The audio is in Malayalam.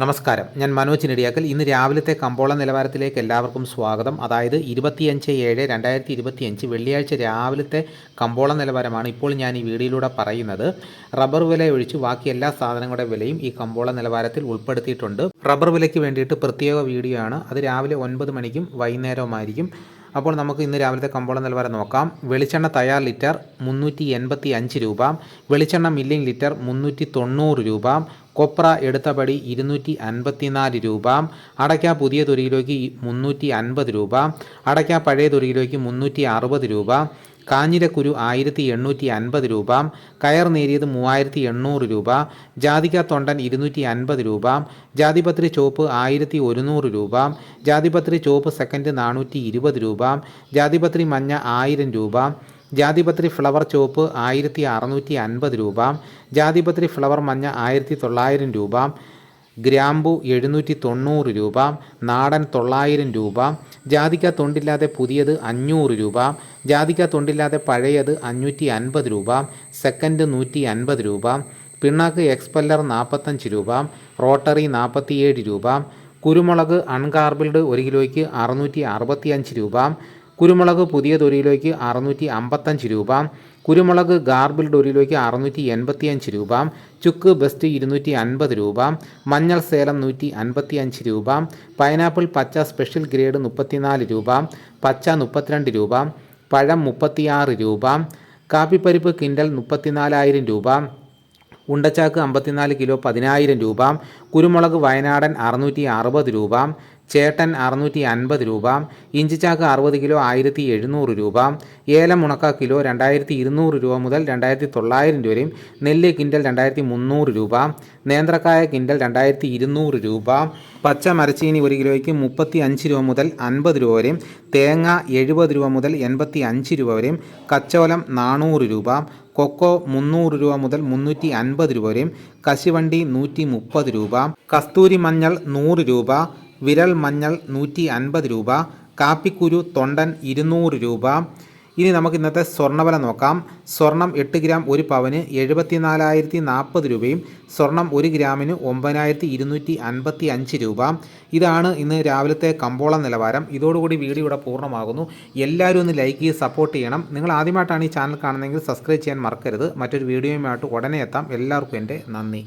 നമസ്കാരം. ഞാൻ മനോജ് നെടിയാക്കൽ ഇന്ന് രാവിലത്തെ കമ്പോള നിലവാരത്തിലേക്ക് എല്ലാവർക്കും സ്വാഗതം. അതായത് ഇരുപത്തിയഞ്ച് ഏഴ് രണ്ടായിരത്തി ഇരുപത്തിയഞ്ച് വെള്ളിയാഴ്ച രാവിലത്തെ കമ്പോള നിലവാരമാണ് ഇപ്പോൾ ഞാൻ ഈ വീഡിയോയിലൂടെ പറയുന്നത്. റബ്ബർ വില ഒഴിച്ച് ബാക്കി എല്ലാ സാധനങ്ങളുടെ വിലയും ഈ കമ്പോള നിലവാരത്തിൽ ഉൾപ്പെടുത്തിയിട്ടുണ്ട്. റബ്ബർ വിലയ്ക്ക് വേണ്ടിയിട്ട് പ്രത്യേക വീഡിയോ ആണ്. അത് രാവിലെ ഒൻപത് മണിക്കും വൈകുന്നേരവുമായിരിക്കും. അപ്പോൾ നമുക്ക് ഇന്ന് രാവിലത്തെ കമ്പോള നിലവാരം നോക്കാം. വെളിച്ചെണ്ണ തയ്യാർ ലിറ്റർ മുന്നൂറ്റി എൺപത്തി അഞ്ച് രൂപ. വെളിച്ചെണ്ണ മില്ലിംഗ് ലിറ്റർ മുന്നൂറ്റി തൊണ്ണൂറ് രൂപ. കൊപ്ര എടുത്തപടി ഇരുന്നൂറ്റി അൻപത്തിനാല് രൂപ. അടയ്ക്ക പുതിയ തൊരിയിലേക്ക് മുന്നൂറ്റി അൻപത് രൂപ. അടയ്ക്ക പഴയ തൊരിയിലേക്ക് മുന്നൂറ്റി അറുപത് രൂപ. കാഞ്ഞിരക്കുരു ആയിരത്തി എണ്ണൂറ്റി അൻപത് രൂപ കയർ നേരിയത് മൂവായിരത്തി എണ്ണൂറ് രൂപ ജാതിക തൊണ്ടൻ ഇരുന്നൂറ്റി അൻപത് രൂപ ജാതിപത്രി ചോപ്പ് ആയിരത്തി ഒരുന്നൂറ് രൂപ ജാതിപത്രി ചോപ്പ് സെക്കൻഡ് നാനൂറ്റി ഇരുപത് രൂപ ജാതിപത്രി മഞ്ഞ ആയിരം രൂപ ജാതിപത്രി ഫ്ലവർ ചോപ്പ് ആയിരത്തി അറുന്നൂറ്റി അൻപത് രൂപ ജാതിപത്രി ഫ്ലവർ മഞ്ഞ ആയിരത്തി തൊള്ളായിരം രൂപ ഗ്രാമ്പു എഴുന്നൂറ്റി തൊണ്ണൂറ് രൂപ നാടൻ തൊള്ളായിരം രൂപ ജാതിക്ക തൊണ്ടില്ലാതെ പുതിയത് അഞ്ഞൂറ് രൂപ ജാതിക്ക തൊണ്ടില്ലാതെ പഴയത് അഞ്ഞൂറ്റി അൻപത് രൂപ സെക്കൻഡ് നൂറ്റി അൻപത് രൂപ പിണ്ണാക്ക് എക്സ്പെല്ലർ നാൽപ്പത്തഞ്ച് രൂപ റോട്ടറി നാൽപ്പത്തിയേഴ് രൂപ കുരുമുളക് അൺകാർബിൾഡ് ഒരു കിലോയ്ക്ക് അറുന്നൂറ്റി അറുപത്തിയഞ്ച് രൂപ കുരുമുളക് പുതിയ തൊരിയിലേക്ക് അറുന്നൂറ്റി അമ്പത്തഞ്ച് രൂപ കുരുമുളക് ഗാർബിൾഡ് ഡൊരിയിലേക്ക് അറുന്നൂറ്റി എൺപത്തിയഞ്ച് രൂപ ചുക്ക് ബെസ്റ്റ് ഇരുന്നൂറ്റി അൻപത് രൂപ മഞ്ഞൾ സേലം നൂറ്റി അൻപത്തി അഞ്ച് രൂപ പൈനാപ്പിൾ പച്ച സ്പെഷ്യൽ ഗ്രേഡ് മുപ്പത്തിനാല് രൂപ പച്ച മുപ്പത്തിരണ്ട് രൂപ പഴം മുപ്പത്തിയാറ് രൂപ കാപ്പിപ്പരിപ്പ് കിൻഡൽ മുപ്പത്തിനാലായിരം രൂപ ഉണ്ടച്ചാക്ക് അമ്പത്തിനാല് കിലോ പതിനായിരം രൂപ കുരുമുളക് വയനാടൻ അറുന്നൂറ്റി അറുപത് രൂപ ചേട്ടൻ അറുന്നൂറ്റി അൻപത് രൂപ ഇഞ്ചിച്ചാക്ക് അറുപത് കിലോ ആയിരത്തി എഴുന്നൂറ് രൂപ ഏലം ഉണക്ക കിലോ രണ്ടായിരത്തി ഇരുന്നൂറ് രൂപ മുതൽ രണ്ടായിരത്തി തൊള്ളായിരം രൂപയും നെല്ല് കിൻഡൽ രണ്ടായിരത്തി മുന്നൂറ് രൂപ നേന്ത്രക്കായ കിൻഡൽ രണ്ടായിരത്തി ഇരുന്നൂറ് രൂപ പച്ച മരച്ചീനി ഒരു കിലോയ്ക്ക് മുപ്പത്തി അഞ്ച് രൂപ മുതൽ അൻപത് രൂപ വരെയും തേങ്ങ എഴുപത് രൂപ മുതൽ എൺപത്തി അഞ്ച് രൂപ വരെയും കച്ചോലം നാനൂറ് രൂപ കൊക്കോ മുന്നൂറ് രൂപ മുതൽ മുന്നൂറ്റി അൻപത് രൂപ വരെയും കശുവണ്ടി നൂറ്റി മുപ്പത് രൂപ കസ്തൂരി മഞ്ഞൾ നൂറ് രൂപ വിരൽ മഞ്ഞൾ നൂറ്റി അൻപത് രൂപ കാപ്പിക്കുരു തൊണ്ടൻ ഇരുന്നൂറ് രൂപ. ഇനി നമുക്ക് ഇന്നത്തെ സ്വർണവില നോക്കാം. സ്വർണം എട്ട് ഗ്രാം ഒരു പവന് എഴുപത്തിനാലായിരത്തി നാൽപ്പത് രൂപയും സ്വർണം ഒരു ഗ്രാമിന് ഒമ്പതിനായിരത്തി ഇരുന്നൂറ്റി അൻപത്തി അഞ്ച് രൂപ. ഇതാണ് ഇന്ന് രാവിലത്തെ കമ്പോള നിലവാരം. ഇതോടുകൂടി വീഡിയോ ഇവിടെ പൂർണമാകുന്നു. എല്ലാവരും ഒന്ന് ലൈക്ക് ചെയ്ത് സപ്പോർട്ട് ചെയ്യണം. നിങ്ങൾ ആദ്യമായിട്ടാണ് ഈ ചാനൽ കാണുന്നതെങ്കിൽ സബ്സ്ക്രൈബ് ചെയ്യാൻ മറക്കരുത്. മറ്റൊരു വീഡിയോയുമായിട്ട് ഉടനെ എത്താം. എല്ലാവർക്കും എന്റെ നന്ദി.